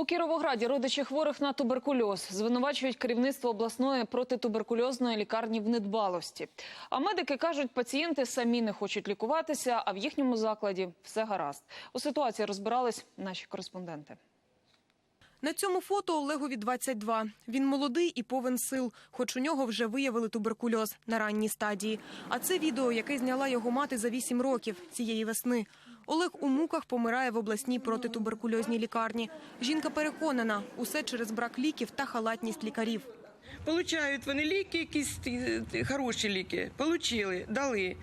У Кіровограді родичі хворих на туберкульоз звинувачують керівництво обласної протитуберкульозної лікарні в недбалості. А медики кажуть, пацієнти самі не хочуть лікуватися, а в їхньому закладі все гаразд. У ситуації розбирались наші кореспонденти. На цьому фото Олегові 22. Він молодий і повен сил, хоч у нього вже виявили туберкульоз на ранній стадії. А це відео, яке зняла його мати за 8 років цієї весни. Олег у муках помирає в обласній протитуберкульозній лікарні. Жінка переконана, усе через брак ліків та халатність лікарів. Получають вони ліки, якісь ті- ті хороші ліки. Получили, дали.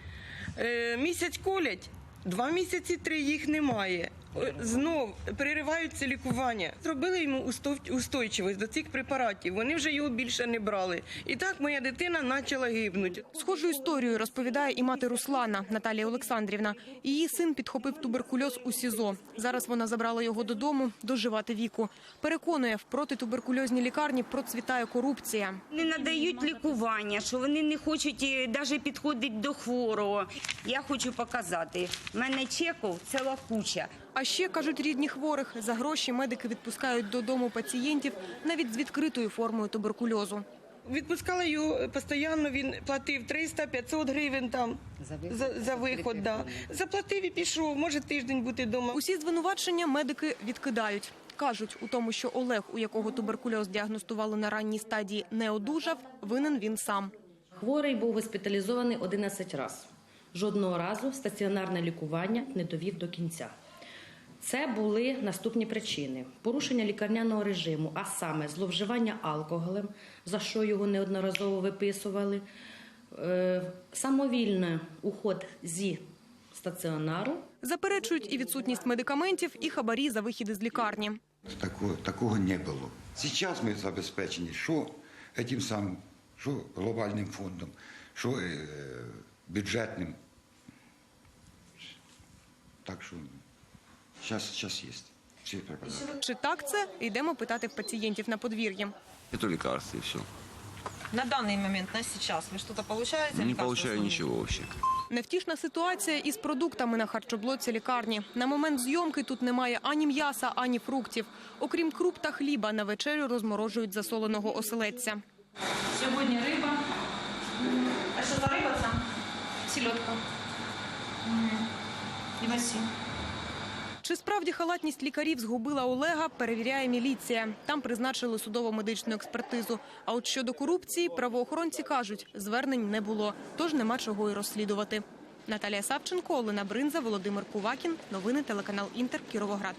Е, місяць колять, два місяці три їх немає. Е, Знов перериваються лікування. Зробили йому устов- устойчивість до цих препаратів. Вони вже його більше не брали. І так моя дитина почала гибнути. Схожу історію розповідає і мати Руслана Наталія Олександрівна. Її син підхопив туберкульоз у СІЗО. Зараз вона забрала його додому доживати віку. Переконує, в протитуберкульозній лікарні процвітає корупція. Не надають лікування, що вони не хочуть навіть підходити до хворого. Я хочу показати. У мене чеків ціла куча. А ще кажуть рідні хворих, за гроші медики відпускають додому пацієнтів навіть з відкритою формою туберкульозу. Відпускала його постійно, він платив 300-500 гривень там за, за виход. Да. Заплатив і пішов, може тиждень бути вдома. Усі звинувачення медики відкидають. Кажуть, у тому, що Олег, у якого туберкульоз діагностували на ранній стадії, не одужав, винен він сам. Хворий був госпіталізований 11 разів. Жодного разу стаціонарне лікування не довів до кінця. Це були наступні причини: порушення лікарняного режиму, а саме зловживання алкоголем, за що його неодноразово виписували, е, самовільний уход зі стаціонару. Заперечують і відсутність медикаментів, і хабарі за вихід із лікарні. Такого, такого не було. Зараз ми забезпечені, що цим самим, що глобальним фондом, що е, бюджетним. Так що зараз, зараз є. Всі препарати. Чи так це? Йдемо питати в пацієнтів на подвір'ї. Это лекарства и все. На данный момент, на сейчас, вы что-то получаете? Не лекарства получаю свои? ничего вообще. Невтішна ситуація із продуктами на харчоблоці лікарні. На момент зйомки тут немає ані м'яса, ані фруктів. Окрім круп та хліба, на вечерю розморожують засоленого оселедця. Сьогодні риба. А що за риба це? Сільотка. І Васі. Чи справді халатність лікарів згубила Олега, перевіряє міліція. Там призначили судово-медичну експертизу. А от щодо корупції, правоохоронці кажуть, звернень не було, тож нема чого й розслідувати. Наталія Савченко, Олена Бринза, Володимир Кувакін. Новини телеканал Інтер, Кіровоград.